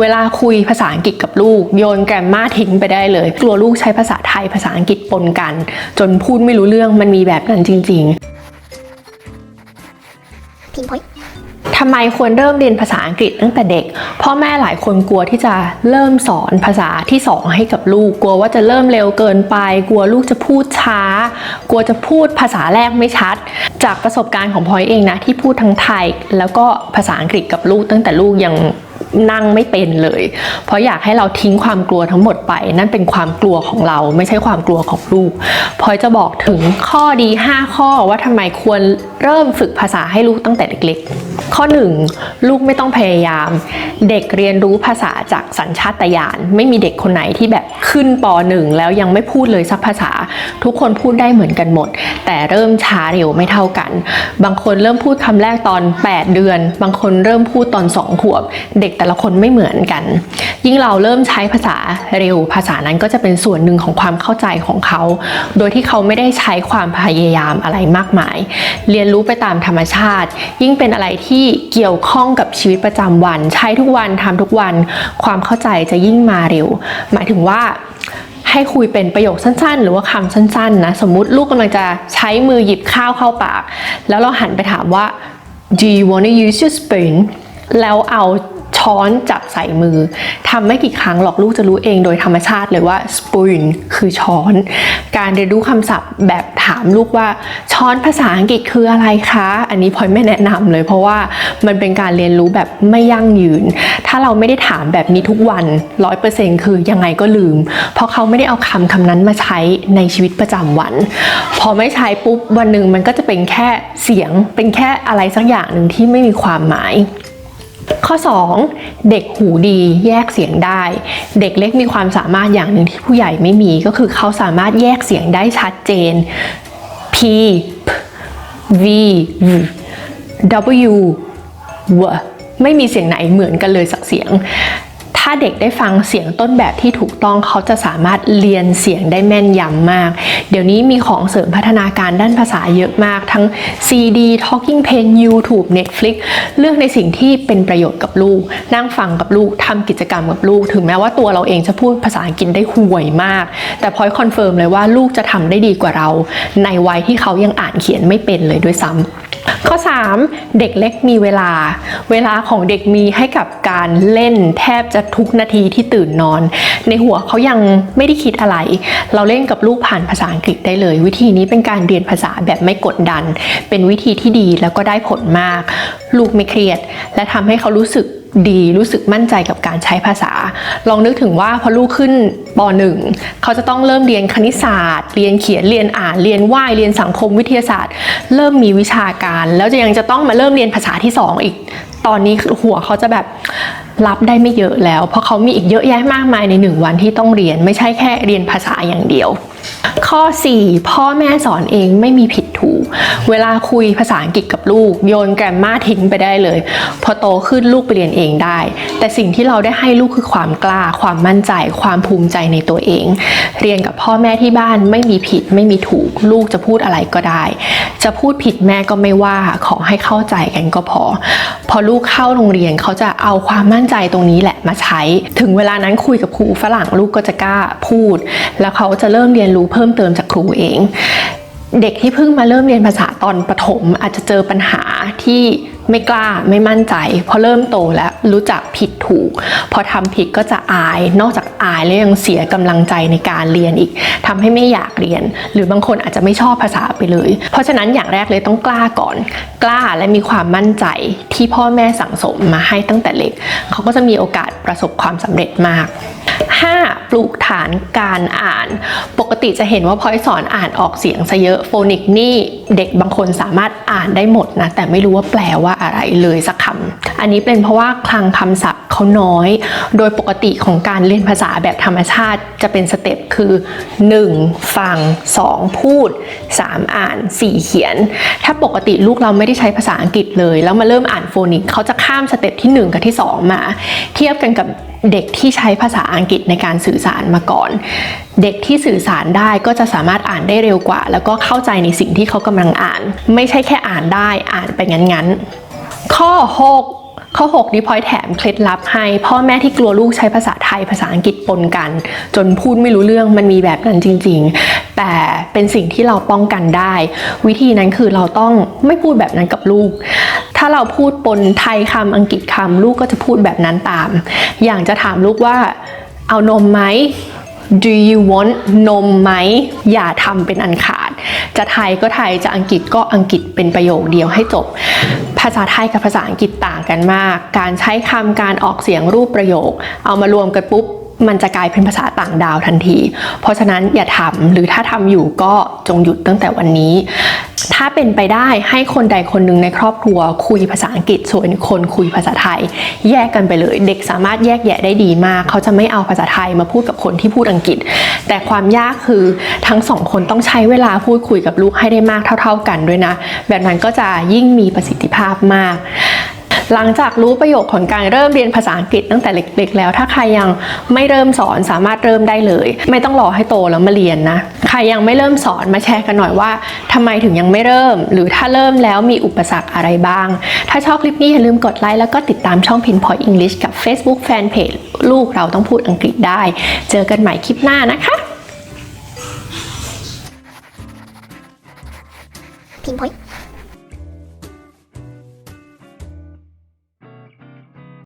เวลาคุยภาษาอังกฤษกับลูก โยนแกรมมาทิ้งไปได้เลย กลัวลูกใช้ภาษาไทยภาษาอังกฤษปนกัน จนพูดไม่รู้เรื่องมันมีแบบนั้นจริงๆพินพอยต์ทำไมควรเริ่มเรียนภาษาอังกฤษตั้งแต่เด็ก พ่อแม่หลายคนกลัวที่จะเริ่มสอนภาษาที่สองให้กับลูก กลัวว่าจะเริ่มเร็วเกินไป กลัวลูกจะพูดช้า กลัวจะพูดภาษาแรกไม่ชัด จากประสบการณ์ของพลอยเองนะที่พูดทั้งไทย แล้วก็ภาษาอังกฤษกับลูกตั้งแต่ลูกยัง นั่งไม่เป็นเลย เพราะอยากให้เราทิ้งความกลัวทั้งหมดไป นั่นเป็นความกลัวของเราไม่ใช่ความกลัวของลูกพอยจะบอกถึงข้อดี 5 ข้อว่าทำไมควรเริ่มฝึกภาษาให้ลูกตั้งแต่เล็กๆ ข้อ 1 ลูกไม่ต้องพยายาม เด็กเรียนรู้ภาษาจากสัญชาตญาณไม่มีเด็กคนไหนที่แบบขึ้นป .1 แล้วยังไม่พูดเลยสักภาษา ทุกคนพูดได้เหมือนกันหมด แต่เริ่มช้าเร็วไม่เท่ากัน บางคนเริ่มพูดคำแรกตอน 8 เดือน บางคนเริ่มพูดตอน 2 ขวบ เด็กแต่ละคนไม่เหมือนกัน ยิ่งเราเริ่มใช้ภาษาเร็ว ภาษานั้นก็จะเป็นส่วนหนึ่งของความเข้าใจของเขา โดยที่เขาไม่ได้ใช้ความพยายามอะไรมากมาย เรียนรู้ไปตามธรรมชาติ ยิ่งเป็นอะไรที่เกี่ยวข้องกับชีวิตประจำวัน ใช้ทุกวันทำทุกวัน ความเข้าใจจะยิ่งมาเร็ว หมายถึงว่าให้คุยเป็นประโยคสั้นๆ หรือว่าคำสั้นๆนะสมมุติลูกกำลังจะใช้มือหยิบข้าวเข้าปาก แล้วเราหันไปถามว่า do you want to use your spoon แล้วเอา ช้อนจับใส่มือทำไม่กี่ครั้งหรอกลูกจะรู้เองโดยธรรมชาติเลยว่า spoon คือช้อน การเรียนรู้คำศัพท์แบบถามลูกว่าช้อนภาษาอังกฤษคืออะไรคะ อันนี้พลอยไม่แนะนำเลยเพราะว่ามันเป็นการเรียนรู้แบบไม่ยั่งยืน ถ้าเราไม่ได้ถามแบบนี้ทุกวัน100%คือยังไงก็ลืม เพราะเขาไม่ได้เอาคำคำนั้นมาใช้ในชีวิตประจำวัน พอไม่ใช้ปุ๊บวันหนึ่งมันก็จะเป็นแค่เสียงเป็นแค่อะไรสักอย่างหนึ่งที่ไม่มีความหมาย ข้อ 2 เด็กหูดีแยกเสียงได้ เด็กเล็กมีความสามารถอย่างหนึ่งที่ผู้ใหญ่ไม่มีก็คือเขาสามารถแยกเสียงได้ชัดเจน P P V W W ไม่มีเสียงไหนเหมือนกันเลยสักเสียง ถ้าเด็กได้ฟังเสียงต้นแบบที่ถูกต้องเขาจะสามารถเรียนเสียงได้แม่นยำมาก เดี๋ยวนี้มีของเสริมพัฒนาการด้านภาษาเยอะมาก ทั้ง CD Talking Pen YouTube Netflix เลือกในสิ่งที่เป็นประโยชน์กับลูก นั่งฟังกับลูกทำกิจกรรมกับลูก ถึงแม้ว่าตัวเราเองจะพูดภาษาอังกฤษได้ห่วยมาก แต่พอยคอนเฟิร์มเลยว่าลูกจะทำได้ดีกว่าเรา ในวัยที่เขายังอ่านเขียนไม่เป็นเลยด้วยซ้ำ ข้อ 3 เด็กเล็กมีเวลา เวลาของเด็กมีให้กับการเล่นแทบจะทุกนาทีที่ตื่นนอน ในหัวเขายังไม่ได้คิดอะไร เราเล่นกับลูกผ่านภาษาอังกฤษได้เลย วิธีนี้เป็นการเรียนภาษาแบบไม่กดดัน เป็นวิธีที่ดีแล้วก็ได้ผลมาก ลูกไม่เครียด และทำให้เขารู้สึก ดีรู้สึกมั่นใจกับการใช้ภาษา ลองนึกถึงว่าพอลูกขึ้นป .1 เขาจะต้องเริ่มเรียนคณิตศาสตร์ เรียนเขียนเรียนอ่านเรียนว่ายเรียนสังคมวิทยาศาสตร์ เริ่มมีวิชาการ แล้วจะยังจะต้องมาเริ่มเรียนภาษาที่ 2 อีก ตอนนี้หัวเขาจะแบบรับได้ไม่เยอะแล้ว เพราะเขามีอีกเยอะแยะมากมายในหนึ่งวันที่ต้องเรียนไม่ใช่แค่เรียนภาษาอย่างเดียว ข้อ 4 พ่อแม่สอนเองไม่มีผิด ถู เวลาคุยภาษาอังกฤษกับลูก โยนแกรมมาทิ้งไปได้เลย พอโตขึ้นลูกไปเรียนเองได้ แต่สิ่งที่เราได้ให้ลูกคือความกล้า ความมั่นใจ ความภูมิใจในตัวเอง เรียนกับพ่อแม่ที่บ้านไม่มีผิดไม่มีถูก ลูกจะพูดอะไรก็ได้ จะพูดผิดแม่ก็ไม่ว่าขอให้เข้าใจกันก็พอ พอลูกเข้าโรงเรียนเขาจะเอาความมั่นใจตรงนี้แหละมาใช้ ถึงเวลานั้นคุยกับครูฝรั่งลูกก็จะกล้าพูด แล้วเขาจะเริ่มเรียนรู้เพิ่มเติมจากครูเอง เด็กที่เพิ่งมาเริ่มเรียนภาษาตอนประถมอาจจะเจอปัญหาที่ไม่กล้าไม่มั่นใจ พอเริ่มโตแล้วรู้จักผิดถูก พอทำผิดก็จะอาย นอกจากอายแล้วยังเสียกำลังใจในการเรียนอีกทำให้ไม่อยากเรียน หรือบางคนอาจจะไม่ชอบภาษาไปเลย เพราะฉะนั้นอย่างแรกเลยต้องกล้าก่อน กล้าและมีความมั่นใจที่พ่อแม่สั่งสมมาให้ตั้งแต่เล็ก เขาก็จะมีโอกาสประสบความสำเร็จมาก 5. ปลูกฐานการอ่าน ปกติจะเห็นว่าพอยสอนอ่านออกเสียงซะเยอะโฟนิกนี่เด็กบางคนสามารถอ่านได้หมดนะแต่ไม่รู้ว่าแปลว่าอะไรเลยสักคำอันนี้เป็นเพราะว่าคลังคำศัพท์ เขาน้อย โดยปกติของการเรียนภาษาแบบธรรมชาติจะเป็นสเต็ปคือ 1. ฟัง 2. พูด 3. อ่าน 4. เขียน ถ้าปกติลูกเราไม่ได้ใช้ภาษาอังกฤษเลย แล้วมาเริ่มอ่านโฟนิกเขาจะข้ามสเต็ปที่ 1 กับที่ 2 มา เทียบกันกับเด็กที่ใช้ภาษาอังกฤษในการสื่อสารมาก่อน เด็กที่สื่อสารได้ก็จะสามารถอ่านได้เร็วกว่า แล้วก็เข้าใจในสิ่งที่เขากำลังอ่าน ไม่ใช่แค่อ่านได้อ่านไปงั้นๆข้อ 6 ข้อ6นี้พอยแถมเคล็ดลับให้ พ่อแม่ที่กลัวลูกใช้ภาษาไทยภาษาอังกฤษปนกัน จนพูดไม่รู้เรื่องมันมีแบบนั้นจริง ๆ แต่เป็นสิ่งที่เราป้องกันได้ วิธีนั้นคือเราต้องไม่พูดแบบนั้นกับลูก ถ้าเราพูดปนไทยคำอังกฤษคำลูกก็จะพูดแบบนั้นตาม อย่างจะถามลูกว่าเอานมไหม Do you want นมไหม อย่าทำเป็นอันขาด จะไทยก็ไทย จะอังกฤษก็อังกฤษเป็นประโยคเดียวให้จบ ภาษาไทยกับภาษาอังกฤษต่างกันมาก การใช้คำการออกเสียงรูปประโยค เอามารวมกันปุ๊บ มันจะกลายเป็นภาษาต่างดาวทันที เพราะฉะนั้นอย่าทำหรือถ้าทำอยู่ก็จงหยุดตั้งแต่วันนี้ ถ้าเป็นไปได้ให้คนใดคนหนึ่งในครอบครัวคุยภาษาอังกฤษส่วนคนคุยภาษาไทย แยกกันไปเลย เด็กสามารถแยกแยะได้ดีมาก เขาจะไม่เอาภาษาไทยมาพูดกับคนที่พูดอังกฤษ แต่ความยากคือทั้งสองคนต้องใช้เวลาพูดคุยกับลูกให้ได้มากเท่า ๆกันด้วยนะ แบบนั้นก็จะยิ่งมีประสิทธิภาพมาก หลังจากรู้ประโยชน์ของการเริ่มเรียนภาษาอังกฤษตั้งแต่เล็กๆแล้ว ถ้าใครยังไม่เริ่มสอนสามารถเริ่มได้เลย ไม่ต้องรอให้โตแล้วมาเรียนนะ ใครยังไม่เริ่มสอนมาแชร์กันหน่อยว่าทำไมถึงยังไม่เริ่ม หรือถ้าเริ่มแล้วมีอุปสรรคอะไรบ้าง ถ้าชอบคลิปนี้อย่าลืมกดไลค์แล้วก็ติดตามช่อง Pinpoint English กับ Facebook Fanpage ลูกเราต้องพูดอังกฤษได้ เจอกันใหม่คลิปหน้านะคะ Pinpoint